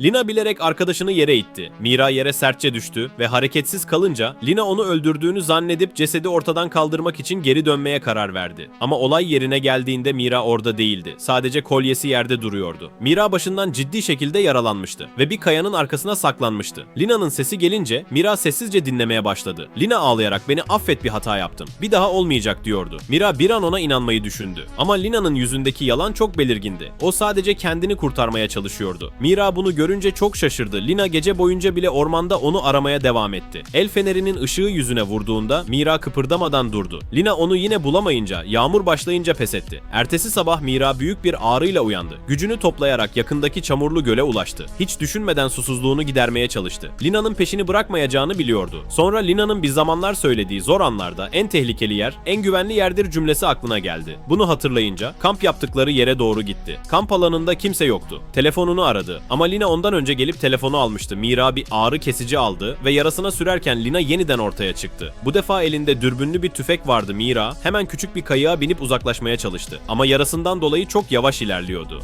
Lina bilerek arkadaşını yere itti. Mira yere sertçe düştü ve hareketsiz kalınca Lina onu öldürdüğünü zannedip cesedi ortadan kaldırmak için geri dönmeye karar verdi. Ama olay yerine geldiğinde Mira orada değildi. Sadece kolyesi yerde duruyordu. Mira başından ciddi şekilde yaralanmıştı ve bir kayanın arkasına saklanmıştı. Lina'nın sesi gelince Mira sessizce dinlemeye başladı. Lina ağlayarak beni affet bir hata yaptım. Bir daha olmayacak diyordu. Mira bir an ona inanmayı düşündü. Ama Lina'nın yüzündeki yalan çok belirgindi. O sadece kendini kurtarmaya çalışıyordu. Mira bunu görünce çok şaşırdı. Lina gece boyunca bile ormanda onu aramaya devam etti. El fenerinin ışığı yüzüne vurduğunda Mira kıpırdamadan durdu. Lina onu yine bulamayınca, yağmur başlayınca pes etti. Ertesi sabah Mira büyük bir ağrıyla uyandı. Gücünü toplayarak yakındaki çamurlu göle ulaştı. Hiç düşünmeden susuzluğunu gidermeye çalıştı. Lina'nın peşini bırakmayacağını biliyordu. Sonra Lina'nın bir zamanlar söylediği zor anlarda en tehlikeli yer, en güvenli yerdir cümlesi aklına geldi. Bunu hatırlayınca kamp yaptıkları yere doğru gitti. Kamp alanında kimse yoktu. Telefonunu aradı ama Lina ondan önce gelip telefonu almıştı. Mira bir ağrı kesici aldı ve yarasına sürerken Lina yeniden ortaya çıktı. Bu defa elinde dürbünlü bir tüfek vardı Mira. Hemen küçük bir kayığa binip uzaklaşmaya çalıştı. Ama yarasından dolayı çok yavaş ilerliyordu.